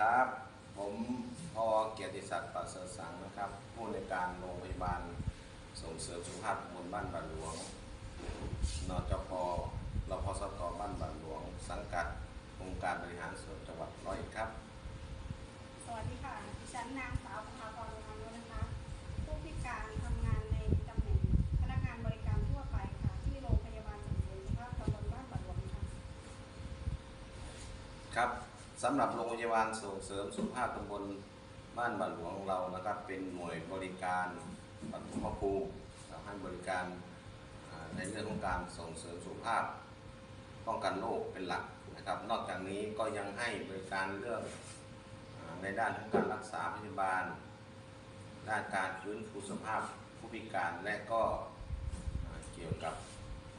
ครับ ผมพอเกียรติศักดิ์ประเสริฐสังนะครับ ผู้ในการโรงพยาบาลส่งเสริมสุขภาพบนบ้านบานหลวง นจพรพสตบ้านบานหลวง สังกัดองค์การบริหารส่วนจังหวัดร้อยเอ็ดครับ สวัสดีค่ะ ดิฉันนางสาวประภาพรงามนนะคะ ผู้พิการทำงานในตำแหน่งพนักงานบริการทั่วไปค่ะ ที่โรงพยาบาลส่งเสริมสุขภาพตำบลบ้านบาดหลวงค่ะ ครับ สำหรับโรงพยาบาลส่งเสริมสุขภาพตำบลบ้านบานหลวงของเรานะครับ เป็นหน่วยบริการปฐมภูมิให้บริการในเรื่องของการส่งเสริมสุขภาพ ป้องกันโรคเป็นหลักนะครับ นอกจากนี้ก็ยังให้บริการเรื่องในด้านของการรักษาพยาบาล ด้านการฟื้นฟูสภาพผู้พิการและก็เกี่ยวกับ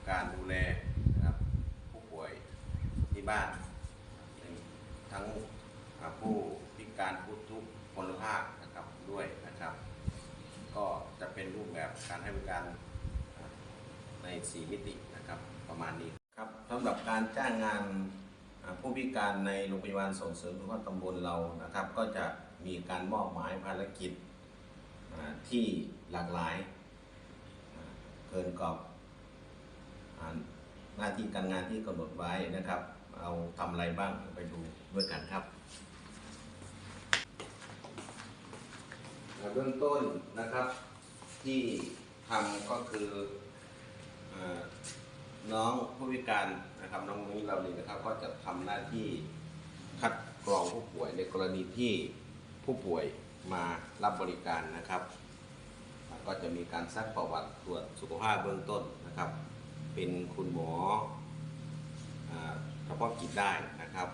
การดูแลนะครับผู้ป่วยที่บ้าน ทั้งผู้พิการผู้ทุกพลภาพนะครับด้วยนะครับ ก็จะเป็นรูปแบบการให้บริการใน 4 มิตินะครับประมาณนี้ครับสำหรับการจ้างงานผู้พิการในโรงพยาบาลส่งเสริมสุขภาพตำบลเรานะครับ ก็จะมีการมอบหมายภารกิจที่หลากหลายเกินกรอบอ่าหน้าที่การงานที่กำหนดไว้นะครับ เราทำอะไรบ้างไปดูด้วยกันครับเบื้องต้นนะครับที่ทำก็คืออน้องผู้พิการนะครับน้องนุ้เราเนี่ยนะครับก็จะทำหน้าที่คัดกรองผู้ป่วยในกรณีที่ผู้ป่วยมารับบริการนะครับก็จะมีการซักประวัติตรวจสุขภาพเบื้องต้นนะครับ เป็นคุณหมออ เฉพาะกิจได้นะครับ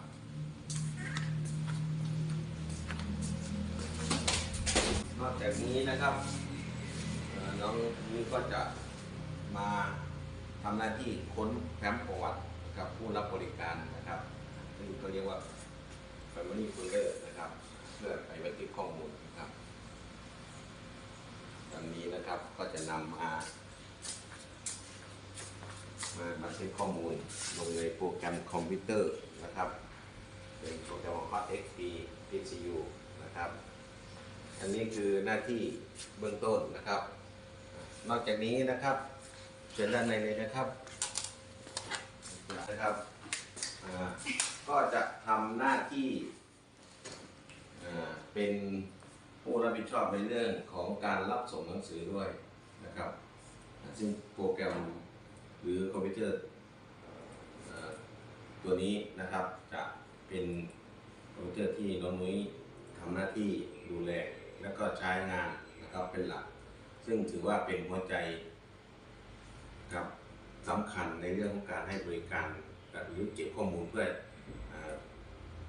นอกจากนี้นะครับน้องนี้ก็จะมาทำหน้าที่ค้นแฟ้มประวัติกับผู้รับบริการนะครับซึ่งเขาเรียกว่า Family Folder นะครับ เพื่อไปบันทึกข้อมูลนะครับดังนี้นะครับก็จะนำมา มาบันข้อมูลลงในโปรแกรมคอมพิวเตอร์นะครับเป็นโปรแกรมของ Hot XP PCU นะครับ อันนี้คือหน้าที่เบื้องต้นนะครับ นอกจากนี้นะครับเชิญด้านในเลยนะครับนะครับก็จะทำหน้าที่เป็นผู้รับผิดชอบในเรื่องของการรับส่งหนังสือด้วยนะครับ ซึ่งโปรแกรม รือคอมพิวเตอร์ตัวนี้นะครับจะเป็นคอมพิวเตอร์ที่น้องนุ้ยทำหน้าที่ดูแลแล้วก็ใช้งานนะครับเป็นหลัก ซึ่งถือว่าเป็นหัวใจครับสำคัญในเรื่องของการให้บริการหรือเก็บข้อมูลเพื่ออ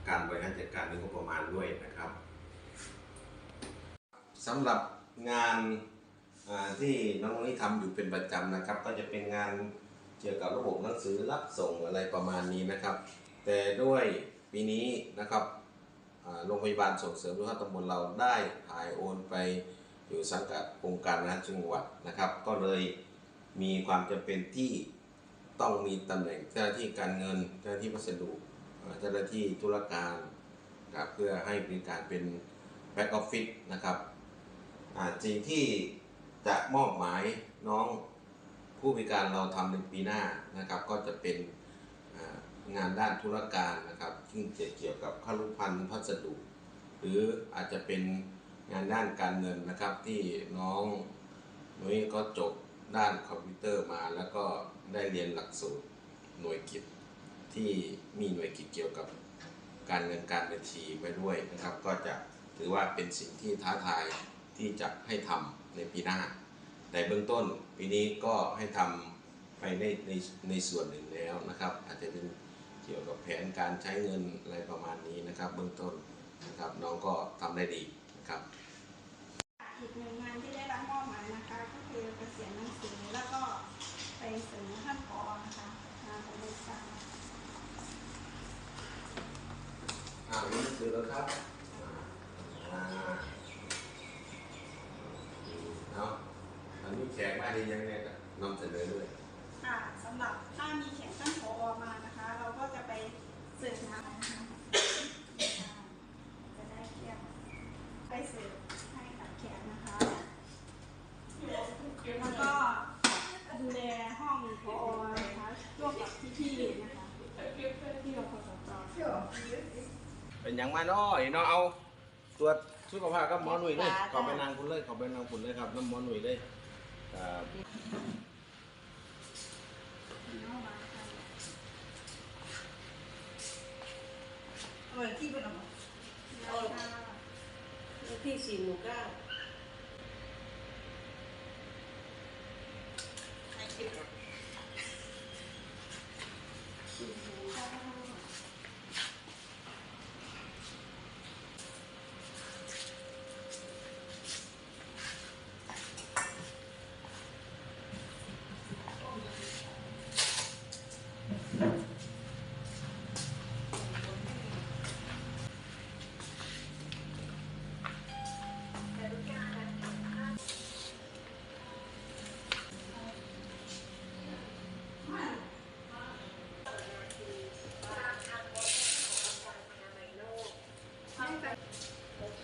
การบริหารจัดการเรื่องงบประมาณด้วยนะครับสำหรับงานที่น้องนี่ทำอยู่เป็นประจำนะครับ ก็จะเป็นงาน เกี่ยวกับระบบหนังสือรับส่งอะไรประมาณนี้นะครับ แต่ด้วยปีนี้นะครับโรงพยาบาลส่งเสริมสุขภาพตำบลเราได้ถ่ายโอนไปอยู่สังกัดองค์การบริหารจังหวัดนะครับ ก็เลยมีความจำเป็นที่ต้องมีตำแหน่งเจ้าหน้าที่การเงินเจ้าหน้าที่พัสดุเจ้าหน้าที่ธุรการนะครับเพื่อให้บริการเป็นแบ็กออฟฟิศนะครับสิ่งที่จะมอบหมายน้อง ผู้พิการเราทำในปีหน้านะครับก็จะเป็นงานด้านธุรการนะครับ ซึ่งจะเกี่ยวกับข้ารุพันธ์พัสดุหรืออาจจะเป็นงานด้านการเงินนะครับที่น้องนุ้ยก็จบด้านคอมพิวเตอร์มา แล้วก็ได้เรียนหลักสูตรหน่วยกิจที่มีหน่วยกิจเกี่ยวกับการเงินการบัญชีไปด้วยนะครับ ก็จะถือว่าเป็นสิ่งที่ท้าทายที่จะให้ทำในปีหน้า แต่เบื้องต้นปีนี้ก็ให้ทำไปในในในส่วนหนึ่งแล้วนะครับ อาจจะเป็นเกี่ยวกับแผนการใช้เงินอะไรประมาณนี้นะครับ เบื้องต้นนะครับน้องก็ทำได้ดีนะครับอีกหนึ่งงานที่ได้รับมอบหมายนะคะก็คือเกษียณหนังสือแล้วก็ไปเสริมท่านผอนะคะงานของบริษัทอ่านี่คือแล้วครับอ่าเนาะ อันนี้แขกมาดียังไงก็นำเสนอด้วยค่ะสำหรับถ้ามีแขกท่านผอมานะคะ เราก็จะไปสืบหาจะได้เที่ยวไปสืบให้กับแขกนะคะแล้วก็ดูแลห้องพอนะคะร่วมกับพี่ๆนะคะที่เราพอสนเป็นยัางมาเนาะเนาะเอาตรวจสุขภาพกับหมอหนุ่ยเลยขอไปนางคุณเลยขอไปนางคุณเลยครับน้ำหมอหนุ่ยเลย ครับเอามาค่ะเออที่เป็นอะไรได้ค่ะเลขที่สี่หมู่เก้าให้คิดก่อน สี่หมู่เก้า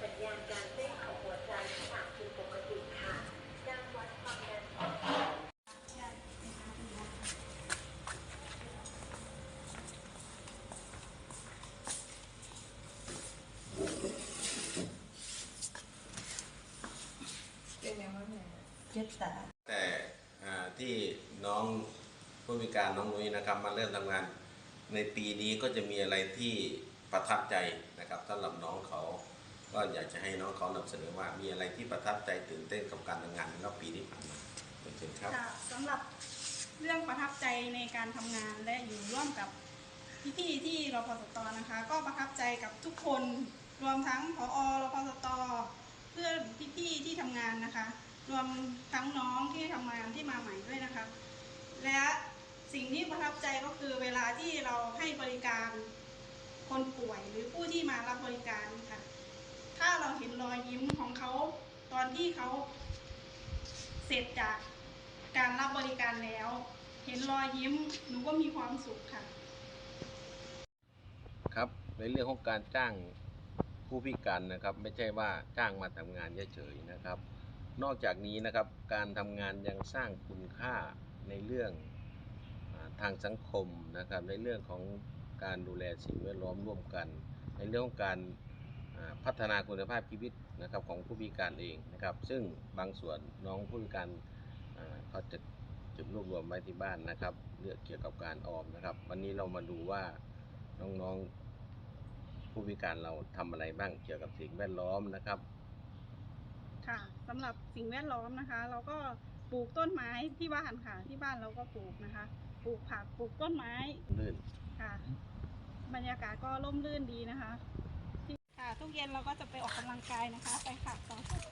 สัญญาณการเต้นของหัวใจขณะผิดปกติค่ะ การวัดความดันของ เป็นยังไงเนี่ยเจ็บตา แต่อ่าที่น้องผู้พิการน้องนุ้ยนะครับมาเริ่มทำงาน ในปีนี้ก็จะมีอะไรที่ประทับใจนะครับสำหรับน้องเขาก็อยากจะให้น้องเขานำเสนอว่ามีอะไรที่ประทับใจตื่นเต้นกับการทำงานในรอบปีที่ผ่านมาเชิญครับค่ะสำหรับเรื่องประทับใจในการทำงานและอยู่ร่วมกับพี่ๆที่รพสตนะคะ ก็ประทับใจกับทุกคนรวมทั้งผอรพสตเพื่อนพี่ๆที่ทำงานนะคะ รวมทั้งน้องที่ทำงานที่มาใหม่ด้วยนะคะ และสิ่งที่ประทับใจก็คือเวลาที่เราให้บริการคนป่วยหรือผู้ที่มารับบริการค่ะ ถ้าเราเห็นรอยยิ้มของเขาตอนที่เขาเสร็จจากการรับบริการแล้ว เห็นรอยยิ้มหนูก็มีความสุขค่ะ ครับในเรื่องของการจ้างผู้พิการนะครับ ไม่ใช่ว่าจ้างมาทำงานเฉยๆนะครับ นอกจากนี้นะครับการทำงานยังสร้างคุณค่าในเรื่องทางสังคมนะครับ ในเรื่องของการดูแลสิ่งแวดล้อมร่วมกัน ในเรื่องของการพัฒนาคุณภาพชีวิตนะครับของผู้พิการเองนะครับ ซึ่งบางส่วนน้องผู้พิการเขาจะเก็บรวบรวมไว้ที่บ้านนะครับเรื่องเกี่ยวกับการออมนะครับ วันนี้เรามาดูว่าน้องๆผู้พิการเราทำอะไรบ้างเกี่ยวกับสิ่งแวดล้อมนะครับ ค่ะสำหรับสิ่งแวดล้อมนะคะ เราก็ปลูกต้นไม้ที่บ้านค่ะ ที่บ้านเราก็ปลูกนะคะ ปลูกผักปลูกต้นไม้ลื่นค่ะ บรรยากาศก็ร่มรื่นดีนะคะที่ค่ะทุกเย็นเราก็จะไปออกกำลังกายนะคะ ไปค่ะสองคน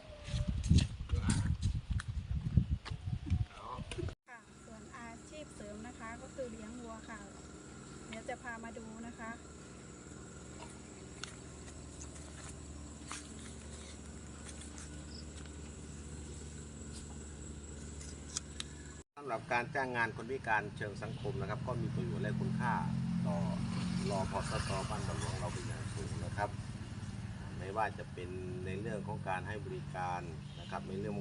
ค่ะส่วนอาชีพเสริมนะคะ ก็คือเลี้ยงวัวค่ะ เดี๋ยวจะพามาดูนะคะ หรับการจ้างงานคนพิการเชิงสังคมนะครับ ก็มีประโยชน์และคุณค่าต่อรอพอสตบ้านบหลวงเราเป็นอย่างสูงนะครับ ไม่ว่าจะเป็นในเรื่องของการให้บริการนะครับ ในเรื่อง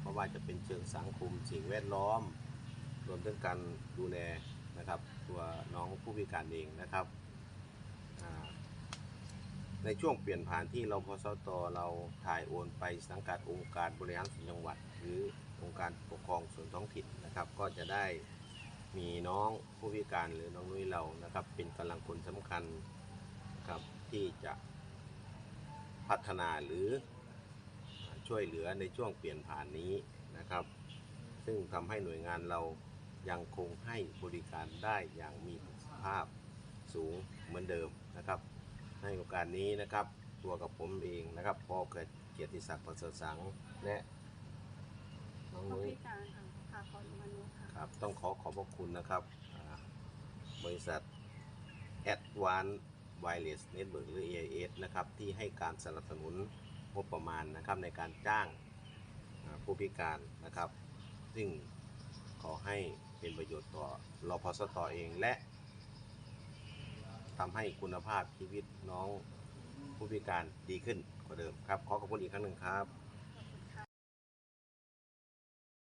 เพราะว่าจะเป็นเชิงสังคมสิ่งแวดล้อม รวมถึงการดูแลนะครับ ตัวน้องผู้พิการเองนะครับ ในช่วงเปลี่ยนผ่านที่เราพสตอเราถ่ายโอนไปสังกัดองค์การบริหารส่วนจังหวัด หรือ องค์การปกครองส่วนท้องถิ่นนะครับ ก็จะได้มีน้องผู้พิการหรือน้องนุ้ยเรานะครับ เป็นกำลังคนสำคัญนะครับที่จะพัฒนาหรือช่วยเหลือในช่วงเปลี่ยนผ่านนี้นะครับ ซึ่งทำให้หน่วยงานเรายังคงให้บริการได้อย่างมีประสิทธิภาพสูงเหมือนเดิมนะครับ ในโอกาสนี้นะครับ ตัวกับผมเองนะครับพอเกิดเกียรติศักดิ์ประเสริฐสังและ น้องผู้นุ้ยพิการค่ะค่ะขอนุมนุษย์ค่ะ ครับ ต้องขอขอบพระคุณนะครับอ่าบริษัท a d v a n c e Wireless Network หรือ AIS นะครับ ที่ให้การสนับสนุนงบประมาณนะครับในการจ้างอ่าผู้พิการนะครับ ซึ่งขอให้เป็นประโยชน์ต่อรอพสตเองและทำให้คุณภาพชีวิตน้องผู้พิการดีขึ้นกว่าเดิมครับ ขอขอบคุณอีกครั้งหนึ่งครับ